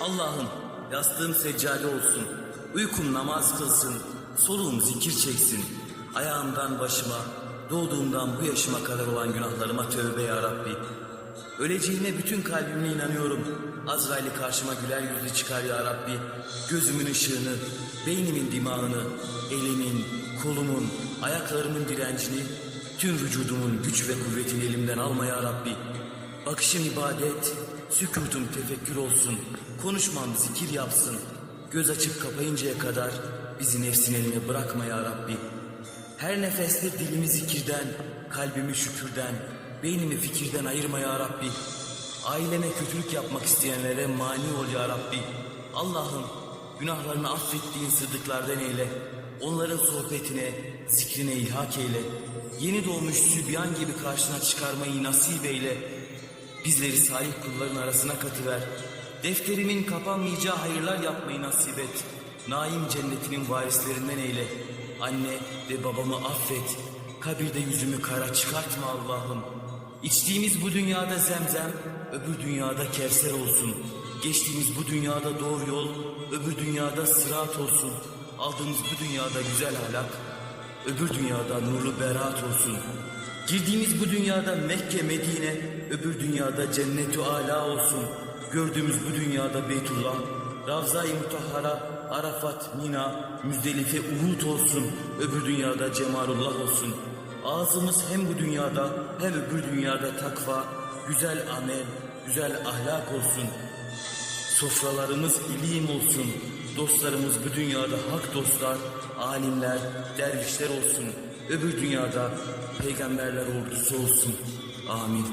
Allah'ım yastığım seccade olsun, uykum namaz kılsın, soluğum zikir çeksin. Ayağımdan başıma, doğduğumdan bu yaşıma kadar olan günahlarıma tövbe ya Rabbi. Öleceğine bütün kalbimle inanıyorum. Azrail'i karşıma güler yüzlü çıkar ya Rabbi. Gözümün ışığını, beynimin dimağını, elimin, kolumun, ayaklarımın direncini, tüm vücudumun güç ve kuvvetini elimden alma ya Rabbi. Bakışım ibadet, sükutum tefekkür olsun, konuşmam zikir yapsın. Göz açıp kapayıncaya kadar bizi nefsin eline bırakma ya Rabbi. Her nefeste dilimi zikirden, kalbimi şükürden, beynimi fikirden ayırma ya Rabbi. Aileme kötülük yapmak isteyenlere mani ol ya Rabbi. Allah'ım günahlarını affettiğin sıddıklardan eyle. Onların sohbetine, zikrine ilhak eyle. Yeni doğmuş sübyan gibi karşına çıkarmayı nasip eyle. Bizleri salih kulların arasına katıver. Defterimin kapanmayacağı hayırlar yapmayı nasip et. Naim cennetinin varislerinden eyle. Anne ve babamı affet. Kabirde yüzümü kara çıkartma Allah'ım. İçtiğimiz bu dünyada zemzem, öbür dünyada kevser olsun. Geçtiğimiz bu dünyada doğru yol, öbür dünyada sırat olsun. Aldığımız bu dünyada güzel ahlak, öbür dünyada nurlu beraat olsun. Girdiğimiz bu dünyada Mekke, Medine, öbür dünyada cennet ala olsun. Gördüğümüz bu dünyada Beytullah, Ravza-i Mutahhara, Arafat, Mina, Müzdelife, Uhud olsun. Öbür dünyada Cemalullah olsun. Ağzımız hem bu dünyada hem öbür dünyada takva, güzel amel, güzel ahlak olsun. Sofralarımız ilim olsun. Dostlarımız bu dünyada hak dostlar, alimler, dervişler olsun. Öbür dünyada peygamberler ordusu olsun. Amin.